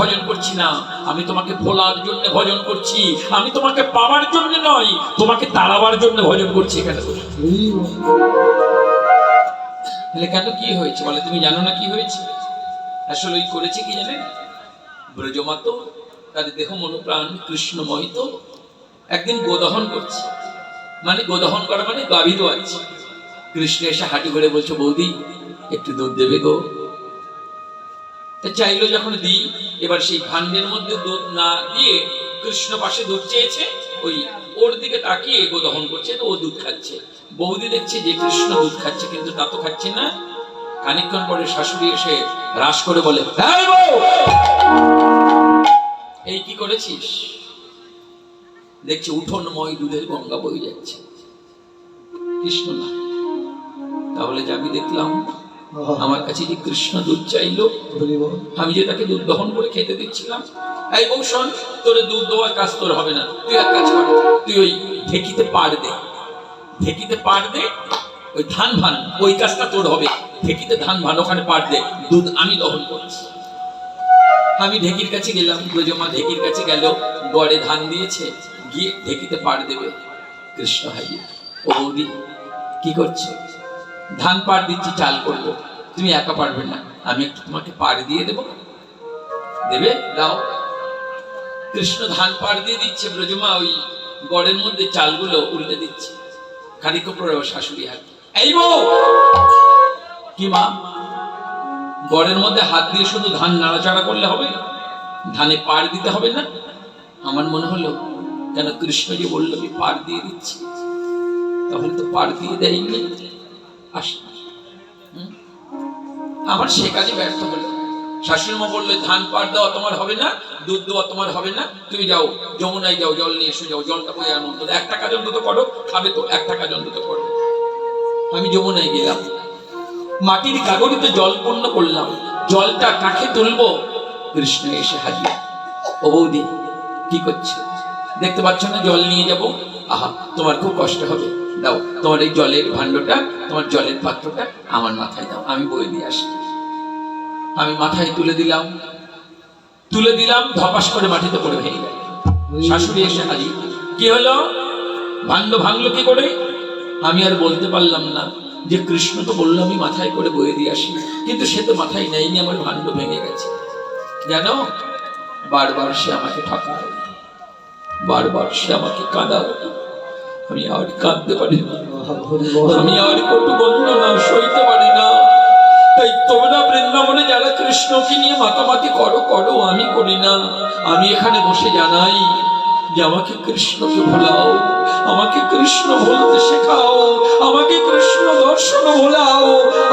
ভজন করছি না। আমি তোমাকে ভোলার জন্য ভজন করছি। আমি তোমাকে পাওয়ার জন্য নয়, তোমাকে তাড়াবার জন্য ভজন করছি এখানে তাহলে কেন কি হয়েছে বলে, তুমি জানো না কি হয়েছে? আসলে ওই করেছে কি জানেন ব্রজমাত তার দেহ মনোপ্রাণ কৃষ্ণময় তো একদিন গোদহন করছে। মানে গোদহন করা মানে গাভী আছে। কৃষ্ণ এসে হাঁটি করে বলছে, বৌদি, একটু দুধ দেবে গো। তা চাইলো যখন দিই, এবার সেই ভান্ডের মধ্যে দুধ না দিয়ে কৃষ্ণ পাশে দুধ চেয়েছে, ওই ওর দিকে তাকিয়ে গো দহন করছে, তো ও দুধ খাচ্ছে। বৌদি দেখছে যে কৃষ্ণ দুধ খাচ্ছে, কিন্তু তা তো খাচ্ছে না। খানিকক্ষণ পরে শাশুড়ি এসে রাস করে বলে "এই এই কি করেছিস? দেখছি উঠোনময় দুধের গঙ্গা বয়ে যাচ্ছে। কৃষ্ণ না। তাহলে যাবি দেখলাম আমার কাছে যে কৃষ্ণ দুধ চাইলো আমি যে তাকে দুধ দহন করে খেতে দিচ্ছিলাম এই বউ শোন তোর দুধ দেওয়ার কাজ তোর হবে না। তুই এক কাজ কর তুই ওই ঢেকিতে পাড় দে। ঢেকিতে পাড় দে ওই ধান ভান ওই কাজটা তোর হবে। ঢেকিতে ধান ভান ওখানে পাড় দে দুধ আমি দহন করছি। আমি ঢেকির কাছে গেলাম ব্রজমা ঢেকির কাছে গেল গড়ে ধান দিয়েছে গিয়ে ঢেকিতে পাড় দেবে। কৃষ্ণ হাইয়ে ও বৌদি কি করছ? ধান পাড় দিচ্ছি, চাল করব। তুমি একা পারবে না। আমি একটু তোমাকে পাড় দিয়ে দেবো। দেবে? দাও। কৃষ্ণ ধান পাড় দিয়ে দিচ্ছে ব্রজমা, ওই গড়ের মধ্যে চালগুলো উল্টে দিচ্ছে। পরে ওর শাশুড়ি হাত এই বউ! কি মা? গড়ের মধ্যে হাত দিয়ে শুধু ধান নাড়াচাড়া করলে হবে? ধানে পাড় দিতে হবে না? আমার মনে হলো, কেন কৃষ্ণ যে বলল আমি পাড় দিয়ে দিচ্ছি? তাহলে তো পাড় দিয়ে দেয়নি। আস? আমার সে কাজে ব্যর্থ হলো। শাশুড়ি মা বলল, ধান পাড় দেওয়া তোমার হবে না, দুধ দেওয়া তোমার হবে না। তুমি যাও, যমুনায় যাও, জল নিয়ে এসে, যাও, জলটা বয়ে আনো। অন্তত একটা কাজ অন্তত করো, খাবে তো একটা কাজ অন্তত করো। আমি যমুনায় গেলাম। মাটির কাগরিতে জল পূর্ণ করলাম। জলটা কাকে তুলবো। কৃষ্ণ এসে হাজির। ও বৌদি, কি করছে? দেখতে পাচ্ছ না? জল নিয়ে যাব? আহা, তোমার খুব কষ্ট হবে। দাও। তোমার এই জলের ভাণ্ডটা, তোমার জলের পাত্রটা আমার মাথায় দাও, আমি বয়ে দিয়ে আসি। আমি মাথায় তুলে দিলাম তুলে দিলাম, ধপাস করে মাটিতে পড়ে ভেঙে গেল। শাশুড়ি এসে হাজির। কি হলো? ভাঙলো ভাঙলো কি করে? আমি আর বলতে পারলাম না যে কৃষ্ণ তো বলল, আমি মাথায় করে বয়ে দিয়ে আসি। কিন্তু সে তো মাথায় নেয়নি, আমার ভাণ্ড ভেঙে গেছে। জানো? বারবার সে আমাকে ঠকায় বারবার সে আমাকে কাঁদায় আমি আর কাঁদতে পারি না। আমি আর কটু বর্ণনা সইতে পারি না। তাই তোমরা বৃন্দাবনে যারা কৃষ্ণকে নিয়ে মাতামাতি করো করো আমি করি না। আমি এখানে বসে জানাই যে আমাকে কৃষ্ণকে ভোলাও আমাকে কৃষ্ণ ভুলতে শেখাও আমাকে কৃষ্ণ দর্শন ভোলাও।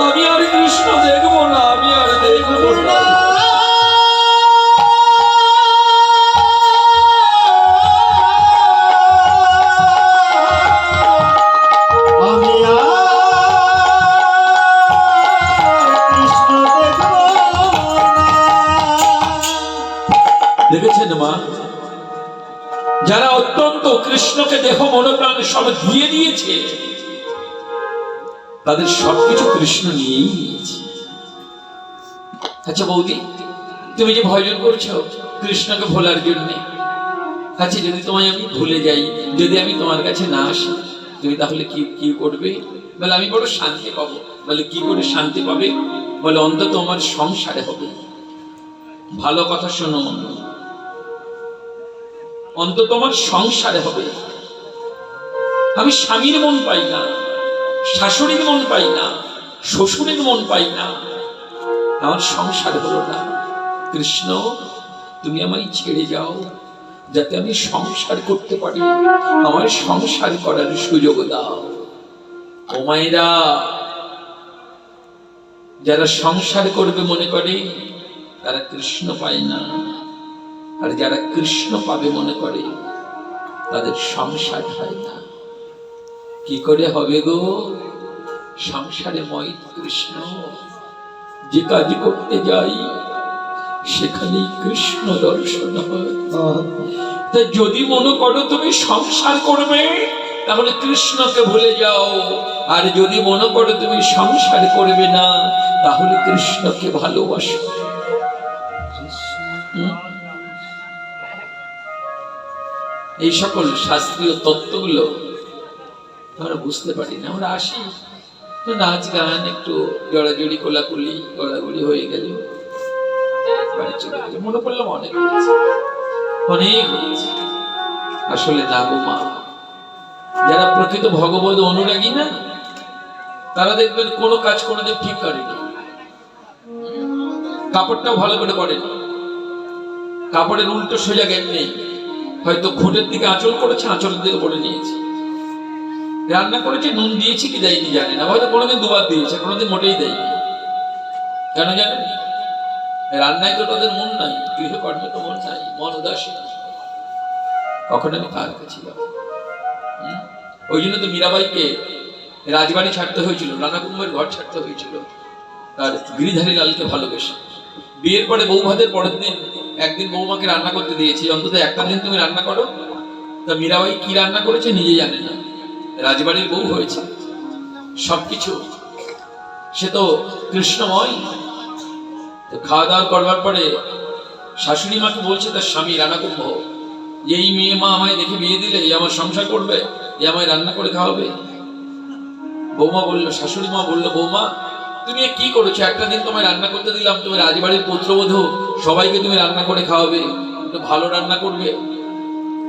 আমি আর কৃষ্ণ দেখব না আমি আর দেখব না। মনোপ্রাণ সব দিয়ে দিয়েছে। তাদের সবকিছু কৃষ্ণ নিয়েই নিয়েছে। আচ্ছা বৌদি, তুমি যে ভজন করছ কৃষ্ণকে ভোলার জন্য আচ্ছা যদি তোমায় আমি ভুলে যাই, যদি আমি তোমার কাছে না আসি, তুমি তাহলে কি কি করবে? বলে, আমি বড় শান্তি পাবো। বলে, কি করে শান্তি পাবে? বলে, অন্তত আমার সংসারে হবে। ভালো কথা শোনো অন্তত আমার সংসারে হবে। আমি স্বামীর মন পাই না, শাশুড়ির মন পাই না, শ্বশুরের মন পাই না। আমার সংসার হলো না। কৃষ্ণ, তুমি আমায় ছেড়ে যাও, যাতে আমি সংসার করতে পারি। আমার সংসার করার সুযোগ দাও। ও মায়েরা, যারা সংসার করবে মনে করে, তারা কৃষ্ণ পায় না। আর যারা কৃষ্ণ পাবে মনে করে, তাদের সংসার হয় না। কি করে হবে গো? সংসারে মই কৃষ্ণ, যে কাজ করতে যাই, সেখানেই কৃষ্ণ দর্শন হয়। যদি মনে করো তুমি সংসার করবে, তাহলে কৃষ্ণকে ভুলে যাও। আর যদি মনে করো তুমি সংসার করবে না, তাহলে কৃষ্ণকে ভালোবাসো। এই সকল শাস্ত্রীয় তত্ত্বগুলো আমরা বুঝতে পারি না, আমরা আসি। নাচ গান একটু জড়াজড়ি, কোলাকুলি গড়াগড়ি হয়ে গেল। মনে পড়লাম অনেক অনেক আসলে না গো মা। যারা প্রকৃত ভগবত অনুরাগী না, তারা দেখবেন কোনো কাজ কোনোদিন ঠিক করেনি কাপড়টাও ভালো করে পরেনি কাপড়ের উল্টো সোজা জ্ঞান নেই। হয়তো খুঁটের দিকে আঁচল করেছে, আঁচলের দিকে পড়ে নিয়েছে। রান্না করেছে, নুন দিয়েছি কি দেয়নি জানে না। হয়তো কোনোদিন দুবার দিয়েছে, কোনোদিন মোটেই দেয়নি। কেন জানেন রান্নায় তো তাদের মন নাই, গৃহকর্মে তো মন নাই, মন উদাসীন। কখন আমি কার কাছে ওই জন্য তো মীরাবাইকে রাজবাড়ি ছাড়তে হয়েছিল রানা কুম্ভের ঘর ছাড়তে হয়েছিল। তার গিরিধারী লালকে ভালোবেসে। বিয়ের পরে বউ ভাতের পরের দিন একদিন বৌমাকে রান্না করতে দিয়েছি, অন্তত একটা দিন তুমি রান্না করো, তা মীরাবাই কি রান্না করেছে নিজে জানে না। রাজবাড়ির বউ হয়েছে। সবকিছু। সে তো কৃষ্ণময়। তো খাওয়া দাওয়া করবার পরে শাশুড়ি মাকে বলছে, তার স্বামী রানা কুম্ভ যে এই মেয়ে মা আমায় দেখে বিয়ে দিলে, এ আমার সংসার করবে, এ আমায় রান্না করে খাওয়াবে? বৌমা বলল, শাশুড়ি মা বলল, বৌমা, তুমি কি করেছ? একটা দিন তোমায় রান্না করতে দিলাম, তুমি রাজবাড়ির পুত্রবধূ, সবাইকে তুমি রান্না করে খাওয়াবে একটু ভালো রান্না করবে।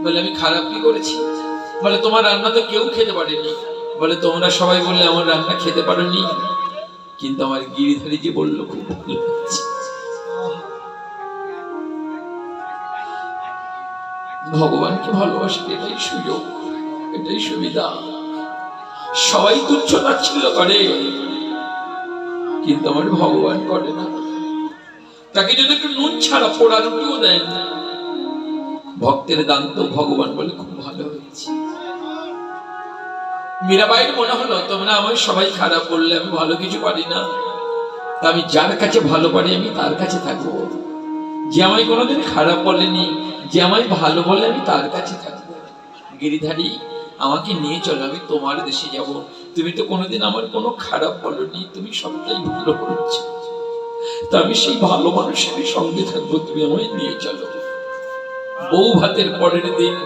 বলে আমি খারাপ কি করেছি? বলে, তোমার রান্না তো কেউ খেতে পারেনি। বলে, তোমরা সবাই বললে, আমার রান্না খেতে পারোনি। কিন্তু আমার গিরিধারী যে বলল, খুব ভালো ভগবানকে ভালোবাসে এটাই সুযোগ, এটাই সুবিধা। সবাই তুচ্ছ তাচ্ছিল্য করে, কিন্তু আমার ভগবান করে না। তাকে যদি একটু নুন ছাড়া পোড়া রুটিও দেন, ভক্তের দান তো ভগবান বলে খুব ভালো। মীরাবাইয়ের মনে হলো, তোমরা আমার সবাই খারাপ বললে আমি ভালো কিছু পারি না। আমি যার কাছে ভালো পারি আমি তার কাছে থাকব। যে আমায় কোনোদিন খারাপ বলেনি, যে আমায় ভালো বলে আমি তার কাছে থাকব। গিরিধারী, আমাকে নিয়ে চলো, আমি তোমার দেশে যাব। তুমি তো কোনোদিন আমার কোনো খারাপ বলনি, তুমি সবটাই ভালো বলেছ। তা আমি সেই ভালো মানুষের সঙ্গে থাকব, তুমি আমায় নিয়ে চলো। বউ ভাতের পরের দিন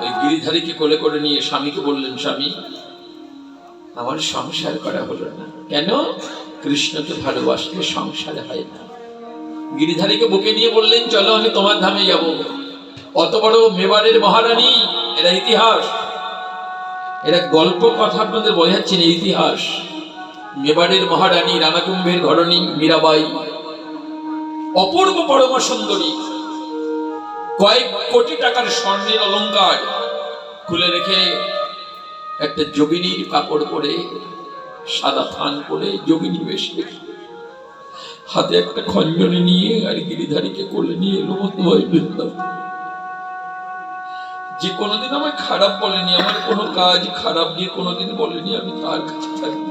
ওই গিরিধারীকে কোলে করে নিয়ে স্বামীকে বললেন, স্বামী, আমার সংসার করা হলো না। কেন? কৃষ্ণকে ভালোবাসলে সংসার হয় না। গিরিধারীকে বুকে নিয়ে বললেন, চলো, আমি তোমার ধামে যাব। অত বড় মেবারের মহারানী, এরা ইতিহাস। এরা গল্প কথা আপনাদের বোঝাচ্ছেন ইতিহাস। মেবারের মহারানী রানাকুম্ভের ঘরণী মীরাবাই, অপূর্ব পরমা সুন্দরী কয়েক কোটি টাকার স্বর্ণের অলংকার খুলে রেখে একটা যোগিনীর কাপড় পরে, সাদা থান পরে যোগিনী বেশে। হাতে একটা খঞ্জনি নিয়ে আর গিরিধারীকে কোলে নিয়ে এলো বৃন্দাবন। যে কোনোদিন আমায় খারাপ বলেনি, আমার কোনো কাজ খারাপ দিয়ে কোনোদিন বলেনি, আমি তার কাছে থাকব।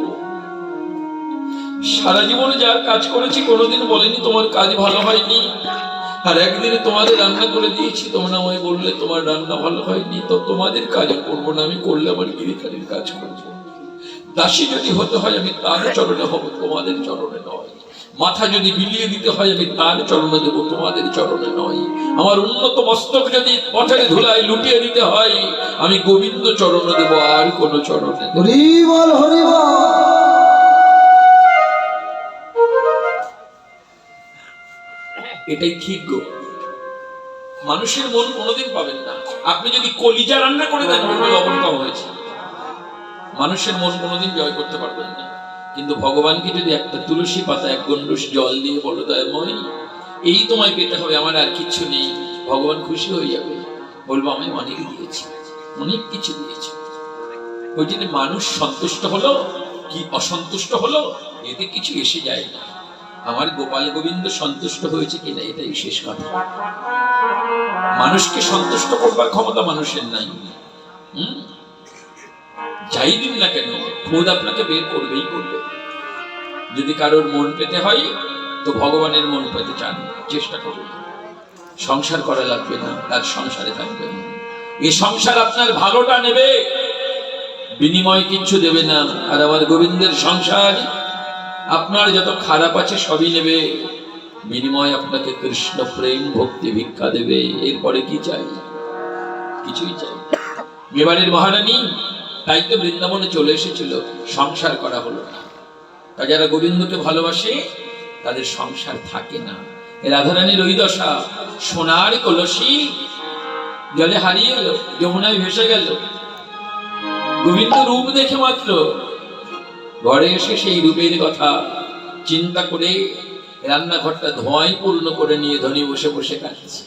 সারা জীবনে যার কাজ করেছি, কোনোদিন বলেনি তোমার কাজ ভালো হয়নি। আর একদিনে তোমাদের রান্না করে দিয়েছি, তোমরা আমায় বললে তোমার রান্না ভালো হয়নি, তো তোমাদের কাজ করব না, আমি করলে আমার গিরিখালির কাজ করব। দাসী যদি হতে হয়, আমি তার চরণে হব, তোমাদের চরণে নয়। মাথা যদি বিলিয়ে দিতে হয়, আমি তার চরণে দেবো, তোমাদের চরণে নয়। আমার উন্নত মস্তক যদি পথের ধুলায় লুটিয়ে দিতে হয়, আমি গোবিন্দ চরণে দেবো, আর কোন চরণে দেব না। এটাই ঠিক গো। মানুষের মন কোনোদিন পাবেন না। আপনি যদি কলিজা রান্না করে দেন লবণ কম হয়েছে। মানুষের মন কোনোদিন জয় করতে পারবেন না। কিন্তু ভগবানকে যদি একটা তুলসী পাতা, এক গন্ডুস জল দিয়ে বলো দয়াময় এই তোমায় পেতে হবে, আমার আর কিছু নেই। ভগবান খুশি হয়ে যাবে। বলব আমি অনেক দিয়েছি, অনেক কিছু দিয়েছি। ওই জন্য মানুষ সন্তুষ্ট হলো, কি অসন্তুষ্ট হলো, এতে কিছু এসে যায় না। আমার গোপাল গোবিন্দ সন্তুষ্ট হয়েছে কিনা এটাই শেষ কথা। মানুষকে সন্তুষ্ট করবার ক্ষমতা মানুষের নাই? যাই দিন না কেন, খোদ আপনাকে বের করবেই করবে। যদি কারোর মন পেতে হয়, তো ভগবানের মন পেতে চান, চেষ্টা করুন। সংসার করা লাগবে না, তার সংসারে থাকবেন এই সংসার আপনার ভালোটা নেবে, বিনিময় কিচ্ছু দেবে না। আর আমার গোবিন্দের সংসার আপনার যত খারাপ আছে সবই নেবে। বিনিময় আপনাকে কৃষ্ণ প্রেম, ভক্তি, ভিক্ষা দেবে। এরপরে কি চাই? কিছুই চাই। মেবারের মহারানী, তাই তো বৃন্দাবনে চলে এসেছিল। সংসার করা হলো না। তা যারা গোবিন্দকে ভালোবাসে, তাদের সংসার থাকে না। রাধারানীর ওই দশা, সোনার কলসি জলে হারিয়ে গেল যমুনায় ভেসে গেল। গোবিন্দ রূপ দেখে মাত্র ঘরে এসে সেই রূপের কথা চিন্তা করে রান্নাঘরটা ধোঁয়ায় পূর্ণ করে নিয়ে ধনী বসে বসে কাটছে।